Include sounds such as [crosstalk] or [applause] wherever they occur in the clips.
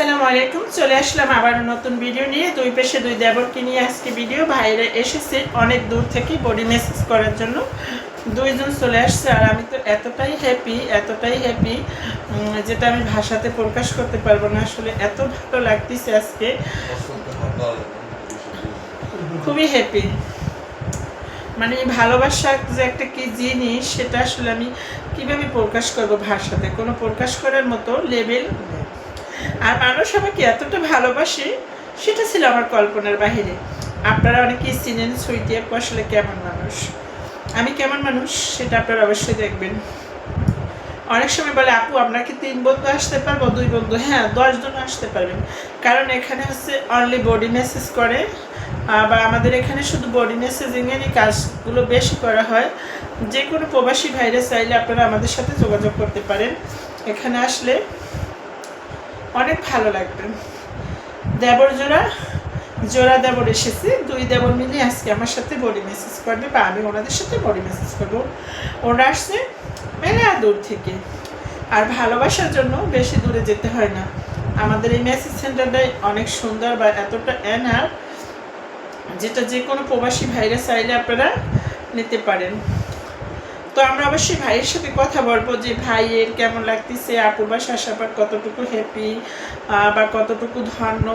আসসালামু আলাইকুম, চলে আসলাম আবার নতুন ভিডিও নিয়ে। দুই পেশে দুই দেবরকে নিয়ে আজকে ভিডিও ভাইরা এসেছে অনেক দূর থেকে বডি মেসেজ করার জন্য। দুইজন চলে আসছে আর আমি তো এতটাই হ্যাপি এতটাই হ্যাপি যেটা আমি ভাষাতে প্রকাশ করতে পারব না। আসলে এত ভালো লাগতেছে আজকে। খুবই হ্যাপি মানে ভালোবাসা যে একটা কি জিনিস, সেটা আসলে আমি কীভাবে প্রকাশ করব ভাষাতে? কোনো প্রকাশ করার মতো লেভেল আর মানুষ আমাকে এতটা ভালোবাসে, সেটা ছিল আমার কল্পনার বাহিরে। আপনারা অনেকেই চিনেন সুইটি আপু আসলে কেমন মানুষ? আমি কেমন মানুষ সেটা আপনারা অবশ্যই দেখবেন। অনেক সময় বলে, আপু আপনার কি তিন বন্ধু আসতে পারব, দুই বন্ধু? হ্যাঁ দশজন আসতে পারবেন। কারণ এখানে হচ্ছে অনলি বডি মেসেজ করে। বা আমাদের এখানে শুধু বডি মেসেজিংয়েরই কাজগুলো বেশি করা হয়। যে কোনো প্রবাসী ভাইরাস চাইলে আপনারা আমাদের সাথে যোগাযোগ করতে পারেন। এখানে আসলে অনেক ভালো লাগবে। দেবর জোড়া জোড়া দেবর এসেছে। দুই দেবর মিলে আজকে আমার সাথে বডি মেসেজ করবে বা আমি ওনাদের সাথে বডি মেসেজ করব। ওরা আসছে মেলা দূর থেকে। আর ভালোবাসার জন্য বেশি দূরে যেতে হয় না। আমাদের এই মেসেজ সেন্টারটাই অনেক সুন্দর বা এতটা এনার যেটা যে কোনো প্রবাসী ভাইরা চাইলে আপনারা নিতে পারেন। আমরা অবশ্যই ভাইয়ের সাথে কথা বলব যে ভাইয়ের কেমন লাগতেছে, আপুর বা শাসাপার কতটুকু হ্যাপি বা কতটুকু ধন্য,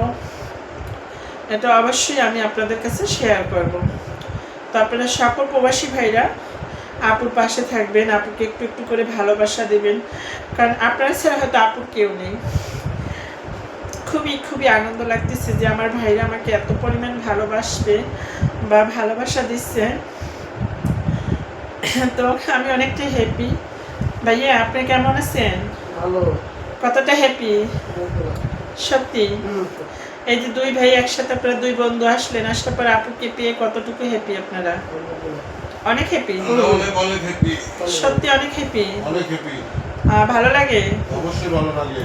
এটা অবশ্যই আমি আপনাদের কাছে শেয়ার করব। তো আপনারা সকল প্রবাসী ভাইরা আপুর পাশে থাকবেন, আপুকে একটু একটু করে ভালোবাসা দেবেন, কারণ আপনারা ছাড়া হয়তো আপুর কেউ নেই। খুবই খুবই আনন্দ লাগতেছে যে আমার ভাইরা আমাকে এত পরিমাণ ভালোবাসবে বা ভালোবাসা দিচ্ছে। [coughs] তো আমি অনেকটাই হ্যাপি ভাইয়া আপনি কেমন আছেন? ভালো। কতটা হ্যাপি সত্যি? এই যে দুই ভাই একসাথে আপনারা দুই বন্ধু আসলেন আসার পর আপুকে পেয়ে কতটুকু হ্যাপি আপনারা? অনেক হ্যাপি সত্যি অনেক হ্যাপি ভালো লাগে? অবশ্যই ভালো লাগে।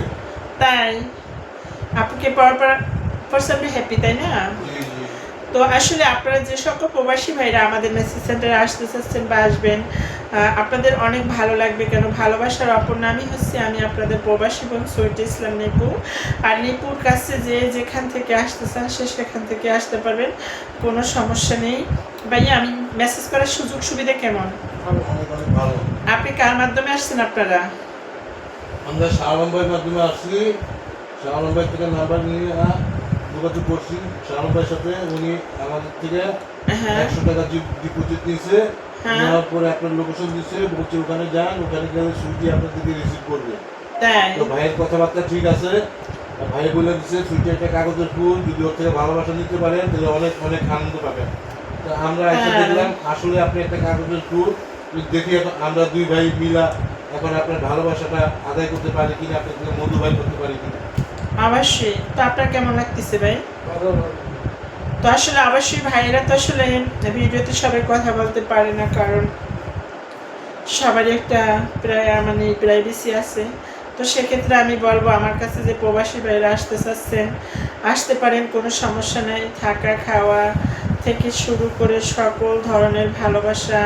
তাই আপুকে পাওয়ার পর পার্সেন্ট হ্যাপি তাই না? তো আসলে আপনারা যে সকল প্রবাসী ভাইরা আমাদের মেসেজ সেন্টারে আসতে চাচ্ছেন বা আসবেন আপনাদের অনেক ভালো লাগবে কেন? ভালোবাসার অপর নামই হচ্ছে আমি আপনাদের প্রবাসী বোন সৈয়দ ইসলাম নিপু। আর নিপুর কাছে যে যেখান থেকে আসতে চান সে সেখান থেকে আসতে পারবেন কোনো সমস্যা নেই। ভাইয়া আমি মেসেজ করার সুযোগ সুবিধা কেমন? আপনি কার মাধ্যমে আসছেন আপনারা? আমরা শাহরাম ভাইয়ের মাধ্যমে আসছি। শাহরাম ভাই থেকে নাম্বার নিয়ে আহ, যোগাযোগ করছি। শাহরাম ভাইয়ের সাথে উনি আমাদের থেকে হ্যাঁ। একশো টাকা ডিপোজিট নিয়েছে। হ্যাঁ। নেওয়ার পরে আপনার লোকেশন দিচ্ছে বলছে ওখানে যান ওখানে গেলে সুইটি আপনার থেকে রিসিভ করবে। তো ভাইয়ের কথাবার্তা ঠিক আছে। ভাই বলে দিচ্ছে সুইটি একটা কাগজের ফুল যদি ওর থেকে ভালোবাসা নিতে পারেন তাহলে অনেক অনেক আনন্দ পাবেন। তো আমরা এসে হ্যাঁ। দেখলাম আসলে আপনি একটা কাগজের ফুল দেখি এখন আমরা দুই ভাই মিলা এখন আপনার ভালোবাসাটা আদায় করতে পারি কিনা আপনার মধু ভাই করতে পারি কিনা। তো আপনার কেমন লাগতেছে ভাই? তো আসলে ভাইয়েরা তো আসলে ভিডিওতে সবাই কথা বলতে পারে না কারণ সবারই একটা প্রায় মানে প্রাইভেসি আছে। তো সেক্ষেত্রে আমি বলব আমার কাছে যে প্রবাসী ভাইরা আসতে চাচ্ছেন আসতে পারেন কোনো সমস্যা নেই। থাকা খাওয়া থেকে শুরু করে সকল ধরনের ভালোবাসা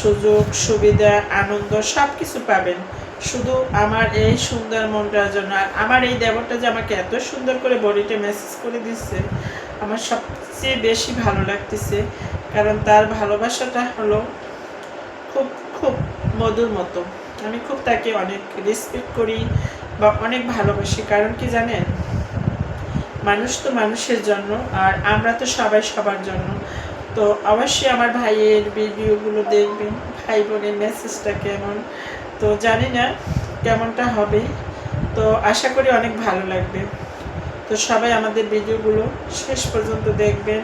সুযোগ সুবিধা আনন্দ সব কিছু পাবেন। শুধু আমার এই সুন্দর মনটার জন্য। আর আমার এই দেবরটা যে আমাকে এত সুন্দর করে বডিতে মেসেজ করে দিচ্ছে, আমার সবচেয়ে বেশি ভালো লাগতেছে। কারণ তার ভালোবাসাটা হলো খুব খুব মধুর মতো। আমি খুব তাকে অনেক রেসপেক্ট করি বা অনেক ভালোবাসি। কারণ কি জানেন? মানুষ তো মানুষের জন্য, আর আমরা তো সবাই সবার জন্য। তো অবশ্যই আমার ভাইয়ের ভিডিওগুলো দেখবেন ভাই বোনের মেসেজটা কেমন? তো জানি না কেমনটা হবে। তো আশা করি অনেক ভালো লাগবে। তো সবাই আমাদের ভিডিওগুলো শেষ পর্যন্ত দেখবেন,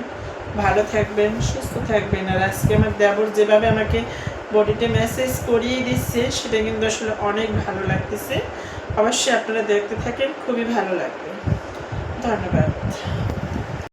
ভালো থাকবেন, সুস্থ থাকবেন। আর আজকে আমার দেবর যেভাবে আমাকে বডিতে মেসেজ করিয়ে দিচ্ছে, সেটা কিন্তু আসলে অনেক ভালো লাগতেছে। অবশ্যই আপনারা দেখতে থাকেন, খুবই ভালো লাগবে। ধন্যবাদ।